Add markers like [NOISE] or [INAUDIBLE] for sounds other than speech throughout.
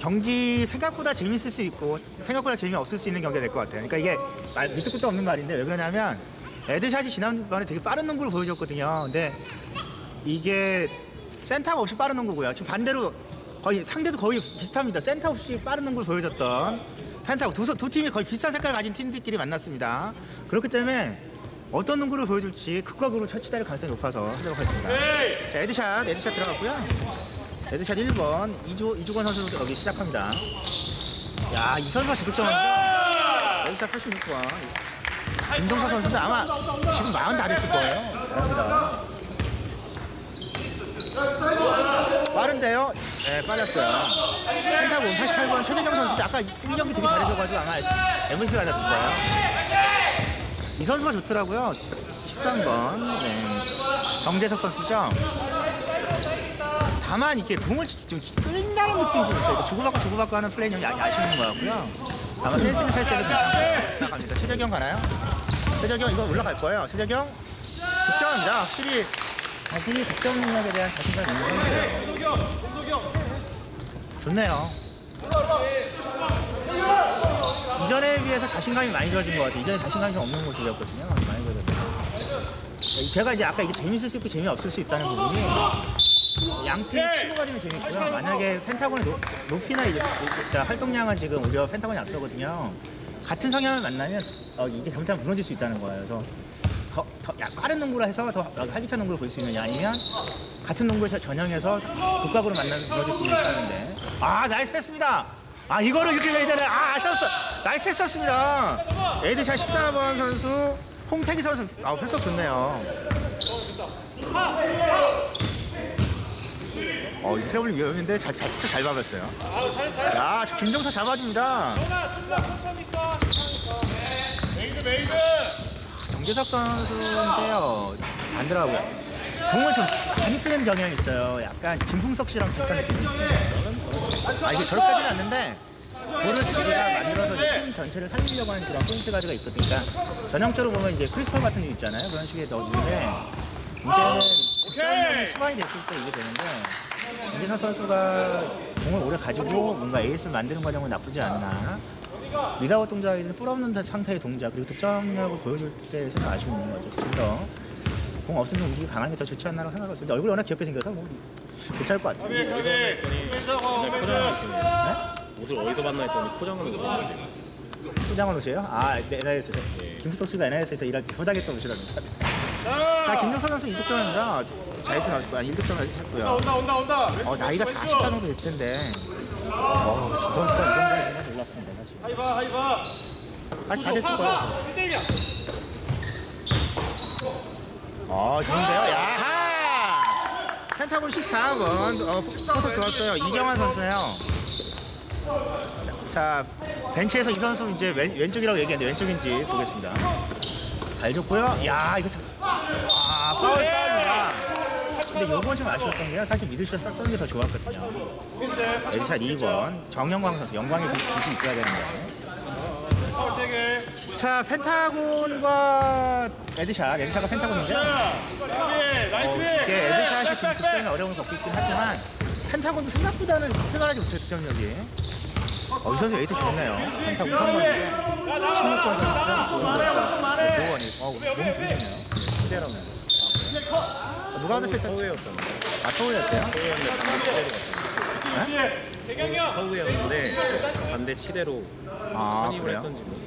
경기 생각보다 재밌을 수 있고 생각보다 재미없을 수 있는 경기가 될 것 같아요. 그러니까 이게 말 밑도 끝도 없는 말인데 왜 그러냐면 에드샷이 지난번에 되게 빠른 농구를 보여줬거든요. 근데 이게 센터가 없이 빠른 농구고요. 지금 반대로 거의 상대도 거의 비슷합니다. 센터 없이 빠른 농구를 보여줬던 펜타고 두, 서- 두 팀이 거의 비슷한 색깔을 가진 팀들끼리 만났습니다. 그렇기 때문에 어떤 농구를 보여줄지 극과 극으로 처치될 가능성이 높아서 하도록 하겠습니다. 자, 에드샷, 에드샷 들어갔고요. 에드샷 1번 이주, 이주건 선수 여기 시작합니다. 야, 이 선수가 지득점하죠. 에드샷 86번. 김동사 선수인데 아마 지금 40다 됐을 거예요. 감사합니다. 빠른데요? 네, 빨랐어요. 펜타고 88번 최재경 선수 아까 1경기 되게 잘해줘가지고 아마 MVP 받았을 거예요. 이 선수가 좋더라고요. 13번. 네. 정재석 선수죠. 다만 이렇게 공을 좀 끌린다는 느낌이 좀 있어요. 주고받고 주고받고 하는 플레이는 좀 아- 아쉬운 것 같고요. 아마 센스 있는 패스에도 괜찮고 생각합니다. 최재경 가나요? 최재경 이거 올라갈 거예요. 최재경 득점합니다. 확실히 자기 득점 능력에 대한 자신감이 있는 선수예요. 좋네요. 이전에 비해서 자신감이 많이 좋아진 것 같아요. 이전에 자신감이 좀 없는 모습이었거든요. 많이 좋아졌네요. 제가 이제 아까 이게 재밌을 수 있고 재미없을 수 있다는 부분이 양팀 치고 가지면 재밌고요. 만약에 펜타곤의 높- 높이나 이제 일단 활동량은 지금 오히려 펜타곤이 앞서거든요. 같은 성향을 만나면 어, 이게 잘못하면 무너질 수 있다는 거예요. 그래서 더, 더 야, 빠른 농구를 해서 더 활기찬 농구를 볼 수 있느냐 아니면 같은 농구를 저- 전형해서 극각으로 만나면 무너질 수 있는데 아 나이스 패스입니다. 아 이거를 이렇게 해야 되네. 아 아셨어. 나이스 패스였습니다. 에드샷 14번 선수 홍태기 선수 아 패스 좋네요. 어, 이 트래블 위험인데 잘, 잘, 진짜 잘 밟았어요. 야, 저 김정사 잡아줍니다. 정재석 선수인데요. 안 들어가고요. 공을 좀 많이 끄는 경향이 있어요. 약간 김풍석 씨랑 비슷한 느낌이 있어요. 아, 이게 저렇게까지는 않는데, 볼을 자기가 만들어서 이제 팀 전체를 살리려고 하는 그런 포인트 가드가 있거든요. 그러니까 전형적으로 보면 이제 크리스팔 같은 일 있잖아요. 그런 식의 넣어주는데, 문제는 수반이 됐을 때 이게 되는데, 김재선 선수가 공을 오래 가지고 뭔가 에이스를 만드는 과정은 나쁘지 않으나 리다웃 동작에는 뿔 없는 상태의 동작 그리고 득점력을 보여줄 때에서는 아쉬움이 있는 거죠. 좀 더 공 없으면 움직이 강한 게 더 좋지 않나라고 생각하고 있습니다. 얼굴이 워낙 귀엽게 생겨서 뭐 괜찮을 것 같아요. 네? 포장하시네요. 옷을 어디서 봤나 했더니 포장하는 거 포장한 옷이에요? 아, 네, NIS에서. 김수석 씨가 NIS에서 일할 때 포장했던 옷이랍니다. 자, 김정선 선수 2득점입니다. 자이트 나왔고, 아니 1득점을 했고요. 온다 온다 온다 어, 나이가 40대 정도 됐을 텐데. 어, 지 선수가 이 정도에 정말 놀랐습니다, 사실. 하이바 하이바 아직 다 됐을. 1대1이야 어, 좋은데요? 야하! 펜타곤 14번. 어, 포석 좋았어요. 이정환 선수예요. 자, 벤치에서 이 선수 이제 왼, 왼쪽이라고 얘기했는데 왼쪽인지 보겠습니다. 잘 줬고요. 야, 이거 참. 아, 파울. 근데 요건 좀 아쉬웠던 게요. 사실 미들샷 쏘는 게 더 좋았거든요. 에디샷 2번. 정영광 선수. 영광의 빛- 빛이 있어야 되는데. 파울 3개 자, 펜타곤과. 에디샷과 펜타곤이죠. 나이스 나이스 이게 에드샷이 좀 득점에 어려움을 겪고 있긴 하지만 펜타곤도 생각보다는 필만하지 못해 득점력이 어, 이 선수 에이트 좋네요 펜타곤 선수인데 16번 선수죠 도원이 어, 너무 좋네요 시대라면 아, 누가 하도 쳤죠? 서우였던 거. 아 서울이었대요? 서우였는데 반대 치대로 서우였는데 반대 치대로 아 선임을 그래요? 했던지 뭐.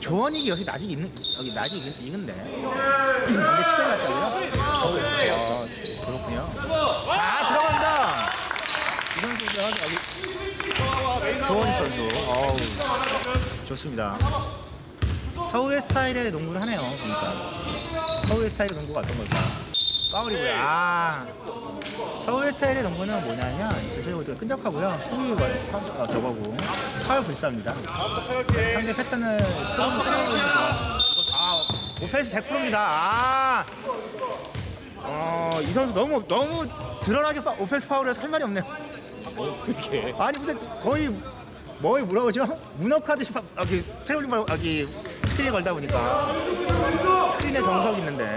조원익이 여기 나직 있는 여기 나직 익- 익은데 근데 치료 갔다고요? 어, 그렇군요. 자, 들어간다. 이 선수가 여기 조원 선수. 어우, 좋습니다. 서울의 스타일의 농구를 하네요. 그러니까 서울의 스타일의 농구가 어떤 걸까? 파울이고요. 아, 서울의 스타일의 농구는 뭐냐면 전체적으로 끈적하고요. 수비가 선수 어, 저거고 파울 불사입니다. 상대 패턴을 거. 아, 오펜스 100%입니다. 아. 어, 이 선수 너무 너무 드러나게 파, 오펜스 파울해서 할 말이 없네요. 이게 아니 무슨 거의 뭐에 뭐라 그러죠? 문어카드시 파, 여기 트래블링 발 여기 스크린에 걸다 보니까 스크린에 정석이 있는데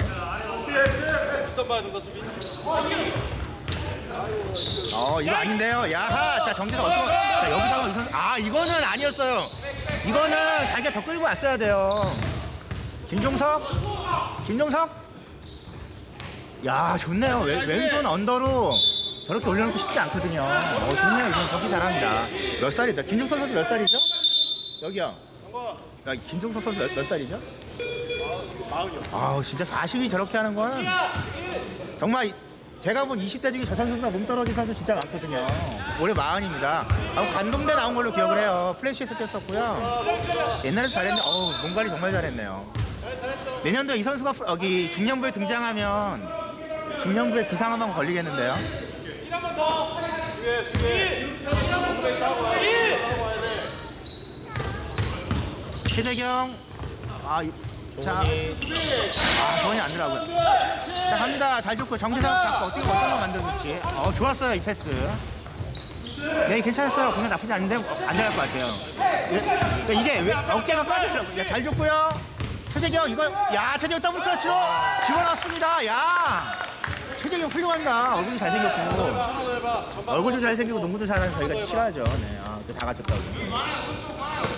비싼 봐야 된다 수비 어 이거 아닌데요. 야하. 자 정재석 어떤? 자 여기서 이 선수 아 이거는 아니었어요. 이거는 자기가 더 끌고 왔어야 돼요. 김종석, 김종석. 야 좋네요. 왼, 왼손 언더로 저렇게 올려놓고 싶지 않거든요. 어 좋네요 이 선수. 잘합니다. 몇 살이다? 김종석 선수 몇 살이죠? 여기요. 야, 김종석 선수 몇, 몇 살이죠? 마흔이요. 아우 진짜 40이 저렇게 하는 건 정말 제가 본 20대 중에 저 선수보다 몸 떨어진 선수 진짜 많거든요. 올해 마흔입니다. 아, 관동대 나온 걸로 기억을 해요. 플래시에서 뛰었었고요. 옛날에 잘했는데 어우 몸 관리 정말 잘했네요. 내년도 이 선수가 프- 여기 중년부에 등장하면 중년부에 비상한번 걸리겠는데요. 수비해, 수비해. 동대 따고 와야 돼. 따고 와야 돼. 최재경 아, 이- 자, 아, 저원이 안 들어가고요. 자, 갑니다. 잘 줬고 정재석 잡고 어떻게 어떤 거 만들어줄지. 어, 좋았어요, 이 패스. 네, 괜찮았어요. 공연 나쁘지 않은데 안 들어갈 것 같아요. 예, 그러니까 이게 왜 어깨가. 야, 잘 줬고요. 최재경 이거 야, 최재경 더블 클러치 집어넣습니다. 야. 최재경 훌륭합니다. 얼굴도 잘생겼고. 얼굴도 잘생기고 농구도 잘하는 저희가 싫어하죠. 네, 아, 다 갖췄다고.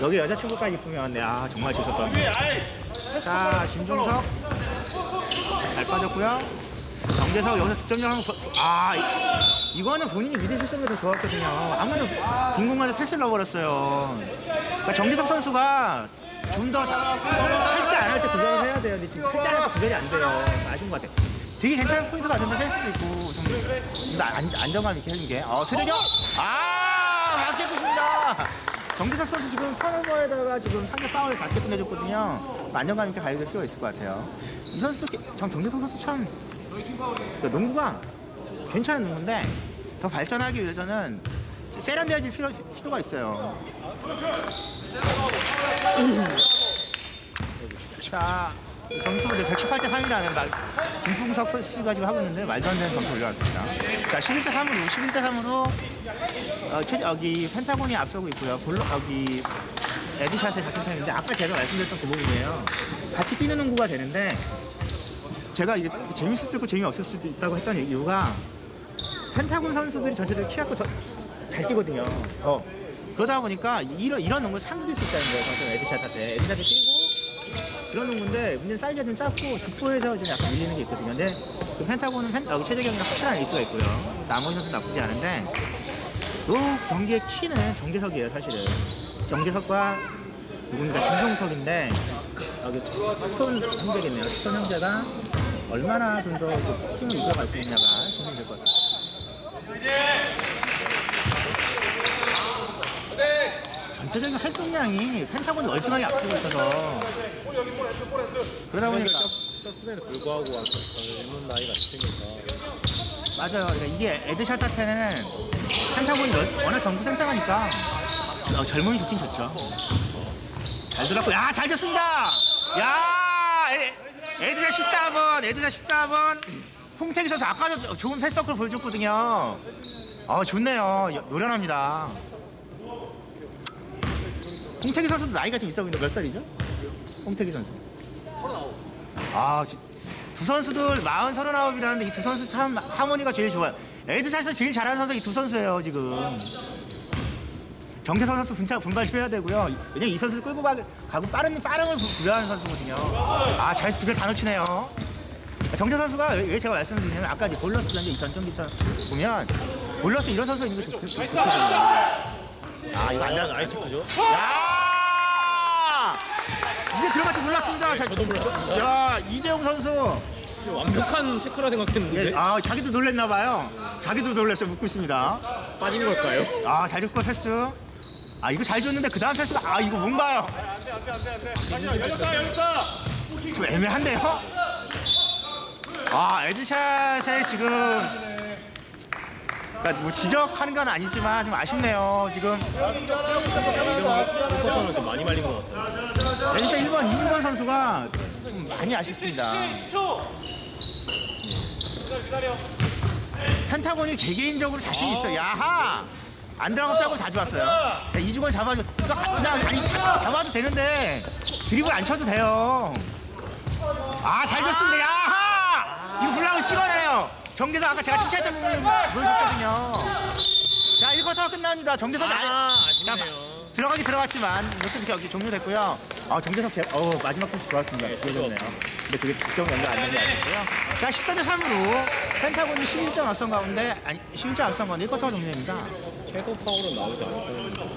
여기 여자친구까지 있으면 네, 아 정말 아이. 자, 김종석. 잘 빠졌고요. 정재석 여기서 득점력 한번 보- 아, 이- 이거는 본인이 미드 실수가 더 좋았거든요. 아무도 빈 공간에 패스를 넣어버렸어요. 그러니까 정재석 선수가 좀 더 할때 안 할 때 구별을 해야 돼요. 근데 지금 할때 안 할 때 구별이 안 돼요. 아쉬운 것 같아. 되게 괜찮은 포인트가 왔는데 센스도 있고 좀 안, 안정감 있게 해준 게. 어, 최재경. 아, 바스켓 굿입니다. 정재석 선수 지금 턴오버에다가 지금 상대 파울을 바스켓 끝내줬거든요. 안정감 있게 가야 될 필요가 있을 것 같아요. 이 선수도 게- 전 정재석 선수 참그 농구가 괜찮은 농구인데 더 발전하기 위해서는 세- 세련되어질 필요, 필요가 있어요. [CLEARS THROAT] 자, 점수 이제 118대 3이라는 김풍석 씨가 지금 하고 있는데 말도 안 되는 점수 올려놨습니다. 자, 11대 3으로 11대 3으로 어, 최, 여기 펜타곤이 앞서고 있고요. 볼로 여기 에디샷의 같은 타임인데 아까 제가 말씀드렸던 그 부분이에요. 같이 뛰는 농구가 되는데 제가 이게 재밌을 수도 있고 재미없을 수도 있다고 했던 이유가 펜타곤 선수들이 전체적으로 키가 크고 잘 뛰거든요. 어. 그러다 보니까 이런 이런 농구 상급일 수 있다는 거예요. 방금 에디샷 할 때. 에디샷을 뛰고 그런 농구인데 문제는 사이즈가 좀 작고 뒷부에서 좀 약간 밀리는 게 있거든요. 근데 그 펜타곤은 펜, 여기 최재경이랑 확실한 에이스가 있고요. 나머지 선수 나쁘지 않은데 요 경기의 키는 정재석이에요, 사실은. 정재석과 누군가 김종석인데 여기 스톤 형제겠네요. 스톤 형제가 얼마나 좀더 팀을 이끌어갈 수 있냐가 고민이 될것 같습니다. 전체적인 활동량이 펜타곤이 월등하게 앞서고 있어서 그러다 보니까 떴음에도 불구하고 와서 젊은 나이가 있으니까 맞아요. 그러니까 이게 에드샷 타테는 펜타곤이 월- 워낙 전부 생생하니까 어, 젊음이 좋긴 좋죠. 잘 들었고, 야, 잘 됐습니다! 야! 에, 에드샷 14번, 에드샷 14번. 홍태기 선수 아까도 좋은 패스서클 보여줬거든요. 어, 좋네요. 여- 노련합니다. 홍태기 선수도 나이가 좀 있어 보이는데 몇 살이죠? 홍태기 선수. 아, 지- 두 선수들 마흔 서른아홉이라는데 이 두 선수 참 하모니가 제일 좋아요. 에드샷에서 제일 잘하는 선수 이두 선수예요 지금. 정재선 선수 분차 분발 좀 해야 되고요. 왜냐면 이 선수 끌고 가, 가고 빠른 빠른을 부- 부여하는 선수거든요. 아, 잘 두 개 다 놓치네요. 정재 선수가 왜, 왜 제가 말씀을 드리냐면 아까 이제 볼러스라는 이 전정기처럼 보면 볼러스 이런 선수가 있는 게 좋- 좋- 좋거든요. 아, 이거 안 아, 돼. 나이스 체크죠? 야! 이게 들어갈 줄 몰랐습니다. 자, 저도 몰랐습니다. 야, 이재용 선수. 완벽한 체크라 생각했는데 예, 아, 자기도 놀랬나 봐요. 자기도 놀랐어요. 묻고 있습니다. 빠진 걸까요? 아, 잘 줬고 패스. 아, 이거 잘 줬는데 그 다음 패스가 아, 이거 뭔가요? 안 돼, 안 돼, 안 돼, 안 돼. 아니야, 열렸다, 열렸다. 좀 애매한데요? 아, 에드샷에 지금 그러니까 뭐 지적하는 건 아니지만 좀 아쉽네요. 지금 포터는 좀 많이 말린 것 같아요. 에드샷 1번 이승권 선수가 좀 많이 아쉽습니다. 펜타곤이 개개인적으로 자신 있어. 야하! 안 들어갔다고 자주 왔어요. 야, 이주건 잡아줘. 이거 가- 그냥 아니 잡아도 되는데 드리블 안 쳐도 돼요. 아, 잘 줬습니다. 야하! 이거 블락을 찍어내요. 정대석 아까 제가 심차했던 부분 보여 줬거든요. 자, 1쿼터가 끝납니다. 정대석이 아, 아, 자, 아쉽네요. 들어가긴 들어갔지만 이렇게 경기 종료됐고요. 아, 정대석 제, 어 마지막 패스 좋았습니다. 네, 보여줬네요. 근데 그게 득점 연결 안 된게 아니고요. 자, 14대 3으로 펜타곤이 11점 앞선 가운데 아니 11점 앞선 가운데 1쿼터가 종료됩니다. 최소 파울은 나오지 않고